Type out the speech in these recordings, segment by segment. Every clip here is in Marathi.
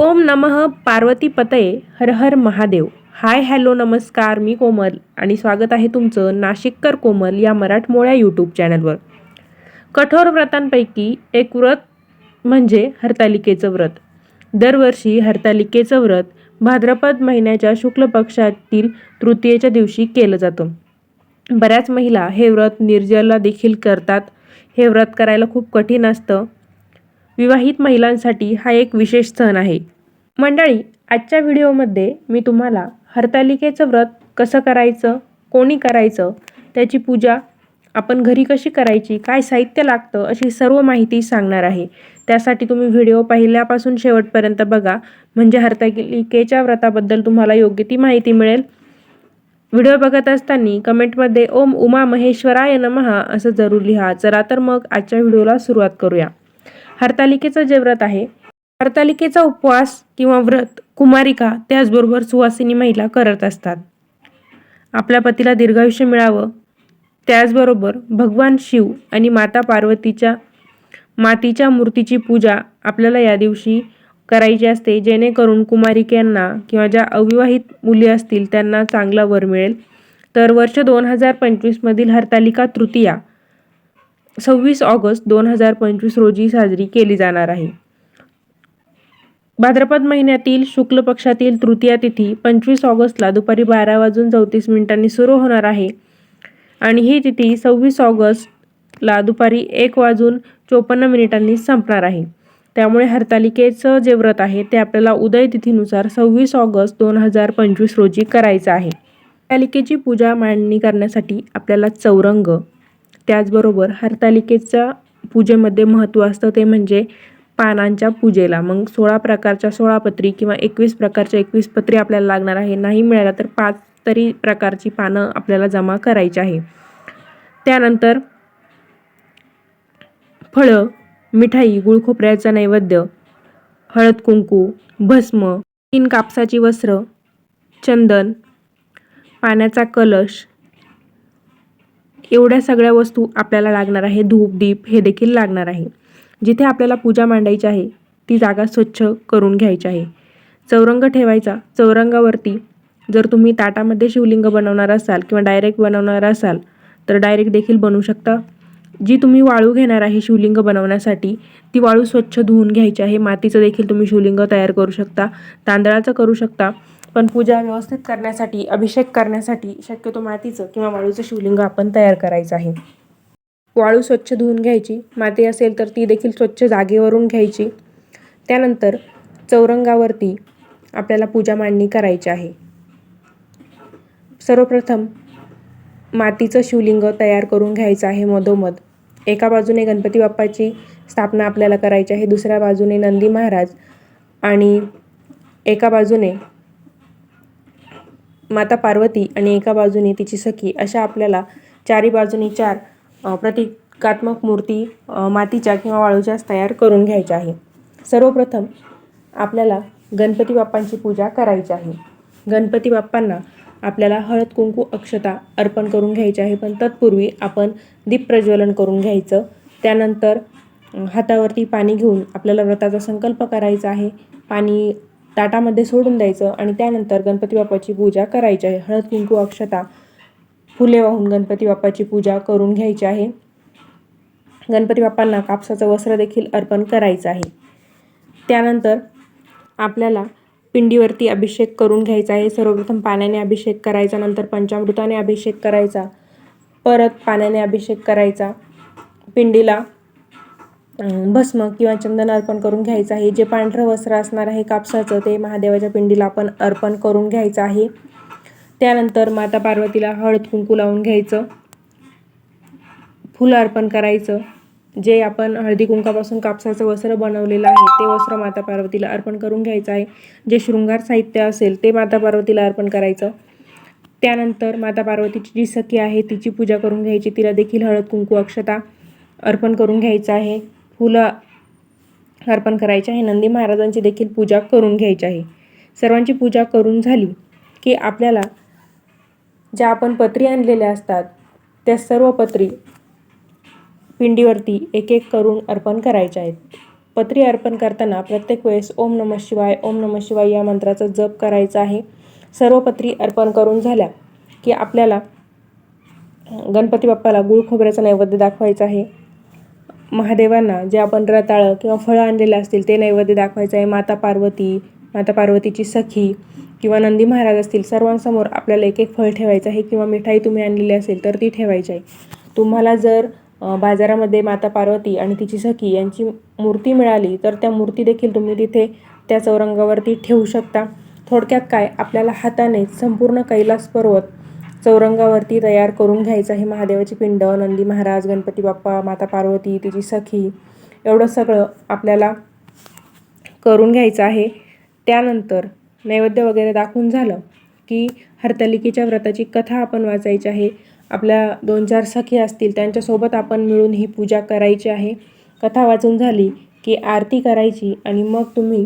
ओम नमः पार्वती पतये हर हर महादेव. हाय हॅलो नमस्कार मी कोमल आणि स्वागत आहे तुमचं नाशिककर कोमल या मराठमोळ्या यूट्यूब चॅनलवर. कठोर व्रतांपैकी एक व्रत म्हणजे हरतालिकेचं व्रत. दरवर्षी हरतालिकेचं व्रत भाद्रपद महिन्याच्या शुक्ल पक्षातील तृतीयेच्या दिवशी केलं जातं. बऱ्याच महिला हे व्रत निर्जला देखील करतात. हे व्रत करायला खूप कठीण असतं. विवाहित महिलांसाठी हा एक विशेष सण आहे. मंडळी आजच्या व्हिडिओमध्ये मी तुम्हाला हरतालिकेचं व्रत कसं करायचं कोणी करायचं त्याची पूजा आपण घरी कशी करायची काय साहित्य लागतं अशी सर्व माहिती सांगणार आहे. त्यासाठी तुम्ही व्हिडिओ पहिल्यापासून शेवटपर्यंत बघा. म्हणजे हरतालिकेच्या व्रताबद्दल तुम्हाला योग्य ती माहिती मिळेल. व्हिडिओ बघत असताना कमेंटमध्ये ओम उमा महेश्वराय नमहा असं जरूर लिहा. चला तर मग आजच्या व्हिडिओला सुरुवात करूया. हरतालिकेचं जे व्रत आहे हरतालिकेचा उपवास किंवा व्रत कुमारिका त्याचबरोबर सुवासिनी महिला करत असतात. आपल्या पतीला दीर्घायुष्य मिळावं त्याचबरोबर भगवान शिव आणि माता पार्वतीच्या मातीच्या मूर्तीची पूजा आपल्याला या दिवशी करायची असते जेणेकरून कुमारिकांना किंवा ज्या अविवाहित मुली असतील त्यांना चांगला वर मिळेल. तर वर्ष दोन हजार पंचवीसमधील हरतालिका तृतीया सव्वीस ऑगस्ट दोन हजार पंचवीस रोजी साजरी केली जाणार आहे. भाद्रपद महिन्यातील शुक्ल पक्षातील तृतीया तिथी पंचवीस ऑगस्टला दुपारी बारा वाजून चौतीस मिनिटांनी सुरू होणार आहे. आणि ही तिथी सव्वीस ऑगस्टला दुपारी एक वाजून चोपन्न मिनिटांनी संपणार आहे. त्यामुळे हरतालिकेचं जे व्रत आहे ते आपल्याला उदय तिथीनुसार सव्वीस ऑगस्ट दोन हजार पंचवीस रोजी करायचं आहे. हरतालिकेची पूजा मांडणी करण्यासाठी आपल्याला चौरंग त्याचबरोबर हरतालिकेच्या पूजेमध्ये महत्त्व असतं ते म्हणजे पानांच्या पूजेला. मग सोळा प्रकारच्या सोळा पत्री किंवा एकवीस प्रकारच्या एकवीस पत्री आपल्याला लागणार आहे. नाही मिळाला तर पाच तरी प्रकारची पानं आपल्याला जमा करायची आहे. त्यानंतर फळं मिठाई गुळखोपऱ्याचा नैवेद्य हळद कुंकू भस्म तीन कापसाची वस्त्र चंदन पाण्याचा कलश एवढ्या सगळ्या वस्तू आपल्याला लागणार आहे. धूप दीप हे देखील लागणार आहे. जिथे आपल्याला पूजा मांडायची आहे ती जागा स्वच्छ करून घ्यायची आहे. चौरंग ठेवायचा. चौरंगावरती जर तुम्ही ताटामध्ये शिवलिंग बनवणार असाल किंवा डायरेक्ट बनवणार असाल तर डायरेक्ट देखील बनवू शकता. जी तुम्ही वाळू घेणार आहे शिवलिंग बनवण्यासाठी ती वाळू स्वच्छ धुवून घ्यायची आहे. मातीचं देखील तुम्ही शिवलिंग तयार करू शकता. तांदळाचं करू शकता. पण पूजा व्यवस्थित करण्यासाठी अभिषेक करण्यासाठी शक्यतो मातीचं किंवा वाळूचं शिवलिंग आपण तयार करायचं आहे. वाळू स्वच्छ धुवून घ्यायची. माती असेल तर ती देखील स्वच्छ जागेवरून घ्यायची. त्यानंतर चौरंगावरती आपल्याला पूजा मांडणी करायची आहे. सर्वप्रथम मातीचं शिवलिंग तयार करून घ्यायचं आहे मधोमध. एका बाजूने गणपती बाप्पाची स्थापना आपल्याला करायची आहे दुसऱ्या बाजूने नंदी महाराज आणि एका बाजूने माता पार्वती आणि एका बाजूने तिची सखी अशा आपल्याला चारी बाजूनी चार प्रतिकात्मक मूर्ती मातीच्या किंवा वाळूच्याच तयार करून घ्यायच्या आहे. सर्वप्रथम आपल्याला गणपती बाप्पांची पूजा करायची आहे. गणपती बाप्पांना आपल्याला हळद कुंकू अक्षता अर्पण करून घ्यायची आहे. पण तत्पूर्वी आपण दीप प्रज्वलन करून घ्यायचं. त्यानंतर हातावरती पाणी घेऊन आपल्याला व्रताचा संकल्प करायचा आहे. पाणी ताटामध्ये सोडून द्यायचं आणि त्यानंतर गणपती बाप्पाची पूजा करायची आहे. हळद कुंकू अक्षता फुले वाहून गणपती बाप्पाची पूजा करून घ्यायची आहे. गणपती बाप्पांना कापसाचं वस्त्र देखील अर्पण करायचं आहे. त्यानंतर आपल्याला पिंडीवरती अभिषेक करून घ्यायचा आहे. सर्वप्रथम पाण्याने अभिषेक करायचा नंतर पंचामृताने अभिषेक करायचा परत पाण्याने अभिषेक करायचा. पिंडीला भस्म किंवा चंदन अर्पण करून घ्यायचं आहे. जे पांढरं वस्त्र असणार आहे कापसाचं ते महादेवाच्या पिंडीला आपण अर्पण करून घ्यायचं आहे. त्यानंतर माता पार्वतीला हळद कुंकू लावून घ्यायचं. फुलं अर्पण करायचं. जे आपण हळदी कुंकापासून कापसाचं वस्त्र बनवलेलं आहे ते वस्त्र माता पार्वतीला अर्पण करून घ्यायचं आहे. जे शृंगार साहित्य असेल ते माता पार्वतीला अर्पण करायचं. त्यानंतर माता पार्वतीची जी सखी आहे तिची पूजा करून घ्यायची. तिला देखील हळद कुंकू अक्षता अर्पण करून घ्यायचं आहे. फुलं अर्पण करायचे आहे. नंदी महाराजांची देखील पूजा करून घ्यायची आहे. सर्वांची पूजा करून झाली की आपल्याला ज्या आपण पत्री आणलेल्या असतात त्या सर्व पत्री पिंडीवरती एक एक करून अर्पण करायच्या आहेत. पत्री अर्पण करताना प्रत्येक वेळेस ओम नम शिवाय ओम नम शिवाय या मंत्राचा जप करायचा आहे. सर्व पत्री अर्पण करून झाल्या की आपल्याला गणपती बाप्पाला गुळ खोबऱ्याचा नैवेद्य दाखवायचा आहे. महादेवांना जे आपण रताळं किंवा फळं आणलेलं असतील ते नैवेद्य दाखवायचं आहे. माता पार्वती माता पार्वतीची सखी किंवा नंदी महाराज असतील सर्वांसमोर आपल्याला एक एक फळ ठेवायचं आहे किंवा मिठाई तुम्ही आणलेली असेल तर ती ठेवायची आहे. तुम्हाला जर बाजारामध्ये माता पार्वती आणि तिची सखी यांची मूर्ती मिळाली तर त्या मूर्ती देखील तुम्ही तिथे त्या चौरंगावरती ठेवू शकता. थोडक्यात काय? आपल्याला हाताने संपूर्ण कैलास पर्वत चौरंगावरती तयार करून घ्यायचं आहे महादेवाची पिंड नंदी महाराज गणपती बाप्पा माता पार्वती तिची सखी एवढं सगळं आपल्याला करून घ्यायचं आहे. त्यानंतर नैवेद्य वगैरे दाखवून झालं की हरतालिकेच्या व्रताची कथा आपण वाचायची आहे. आपल्या दोन चार सखी असतील त्यांच्यासोबत आपण मिळून ही पूजा करायची आहे. कथा वाचून झाली की आरती करायची आणि मग तुम्ही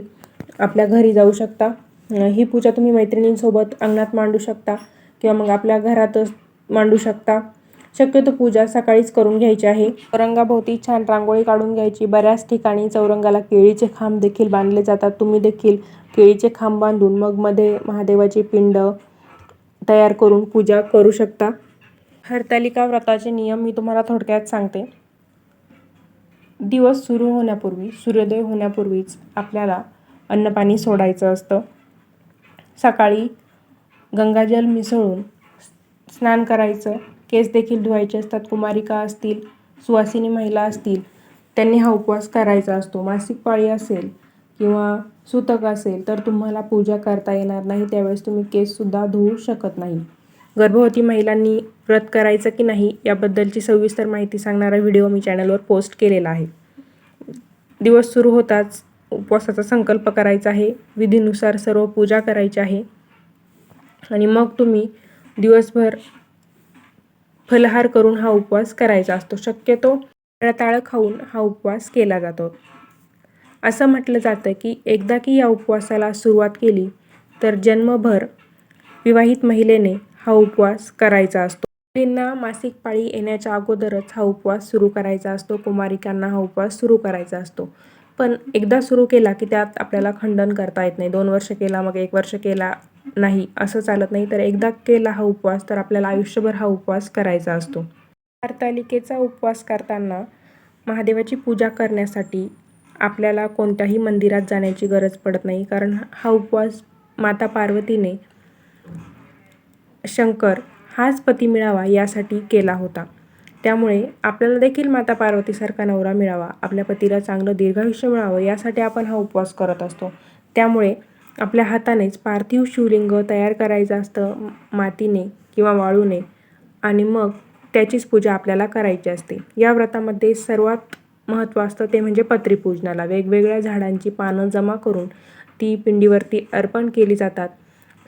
आपल्या घरी जाऊ शकता. ही पूजा तुम्ही मैत्रिणींसोबत अंगणात मांडू शकता. किंवा मग आपल्या घरातच मांडू शकता. शक्यतो पूजा सकाळीच करून घ्यायची आहे. चौरंगाभोवती छान रांगोळी काढून घ्यायची. बऱ्याच ठिकाणी चौरंगाला केळीचे खांब देखील बांधले जातात. तुम्ही देखील केळीचे खांब बांधून मग मध्ये महादेवाची पिंड तयार करून पूजा करू शकता. हरतालिका व्रताचे नियम मी तुम्हाला थोडक्यात सांगते. दिवस सुरू होण्यापूर्वी सूर्योदय होण्यापूर्वीच आपल्याला अन्नपाणी सोडायचं असतं. सकाळी गंगाजल मिसळून स्नान करायचं. केस देखील धुवायचे असतात. कुमारिका असतील सुवासिनी महिला असतील त्यांनी हा उपवास करायचा असतो. मासिक पाळी असेल किंवा सुतक असेल तर तुम्हाला पूजा करता येणार नाही. त्यावेळेस तुम्ही केससुद्धा धुवू शकत नाही. गर्भवती महिलांनी व्रत करायचं की नाही याबद्दलची सविस्तर माहिती सांगणारा व्हिडिओ मी चॅनलवर पोस्ट केलेला आहे. दिवस सुरू होताच उपवासाचा संकल्प करायचा आहे. विधीनुसार सर्व पूजा करायची आहे. आणि मग तुम्ही दिवसभर फलहार करून हा उपवास करायचा असतो. शक्यतो रताळं खाऊन हा उपवास केला जातो. असं म्हटलं जातं की एकदा की या उपवासाला सुरुवात केली तर जन्मभर विवाहित महिलेने हा उपवास करायचा असतो. मुलींना मासिक पाळी येण्याच्या अगोदरच हा उपवास सुरू करायचा असतो. कुमारिकांना हा उपवास सुरू करायचा असतो. पण एकदा सुरू केला की त्यात आपल्याला खंडन करता येत नाही. दोन वर्ष केला मग एक वर्ष केला नाही असं चालत नाही. तर एकदा केला हा उपवास तर आपल्याला आयुष्यभर हा उपवास करायचा असतो. हरतालिकेचा उपवास करताना महादेवाची पूजा करण्यासाठी आपल्याला कोणत्याही मंदिरात जाण्याची गरज पडत नाही. कारण हा उपवास माता पार्वतीने शंकर हाच पती मिळावा यासाठी केला होता. त्यामुळे आपल्याला देखील माता पार्वतीसारखा नवरा मिळावा आपल्या पतीला चांगलं दीर्घायुष्य मिळावं यासाठी आपण हा उपवास करत असतो. त्यामुळे आपल्या हातानेच पार्थिव शिवलिंग तयार करायचं असतं मातीने किंवा वाळूने. आणि मग त्याचीच पूजा आपल्याला करायची असते. या व्रतामध्ये सर्वात महत्त्व असतं ते म्हणजे पत्रीपूजनाला. वेगवेगळ्या झाडांची पानं जमा करून ती पिंडीवरती अर्पण केली जातात.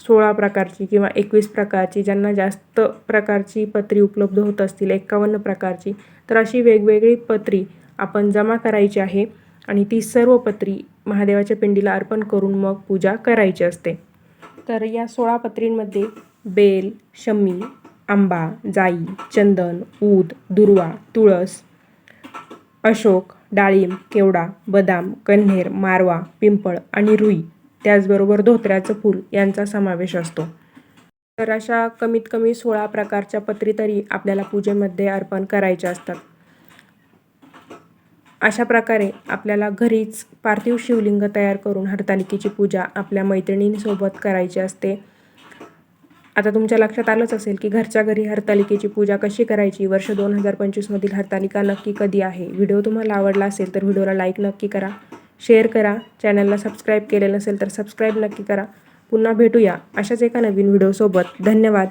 सोळा प्रकारची किंवा एकवीस प्रकारची ज्यांना जास्त प्रकारची पत्री उपलब्ध होत असतील एकावन्न प्रकारची तर अशी वेगवेगळी पत्री आपण जमा करायची आहे आणि ती सर्व पत्री महादेवाच्या पिंडीला अर्पण करून मग पूजा करायची असते. तर या सोळा पत्रींमध्ये बेल शमी आंबा जाई चंदन ऊद दुर्वा तुळस अशोक डाळिंब केवडा बदाम कन्हेर मारवा पिंपळ आणि रुई त्याचबरोबर धोत्र्याचं फूल यांचा समावेश असतो. तर अशा कमीत कमी सोळा प्रकारच्या पत्री तरी आपल्याला पूजेमध्ये अर्पण करायच्या असतात. अशा प्रकारे आपल्याला घरीच पार्थिव शिवलिंग तयार करून हरतालिकेची पूजा आपल्या मैत्रिणींसोबत करायची असते. आता तुमच्या लक्षात आलंच असेल की घरच्या घरी हरतालिकेची पूजा कशी करायची? वर्ष दोन हजार पंचवीसमधील हरतालिका नक्की कधी आहे? व्हिडिओ तुम्हाला आवडला असेल तर व्हिडिओला लाईक नक्की करा. शेअर करा. चॅनलला सबस्क्राईब केले नसेल तर सबस्क्राईब नक्की करा. पुन्हा भेटूया अशाच एका नवीन व्हिडिओसोबत. धन्यवाद.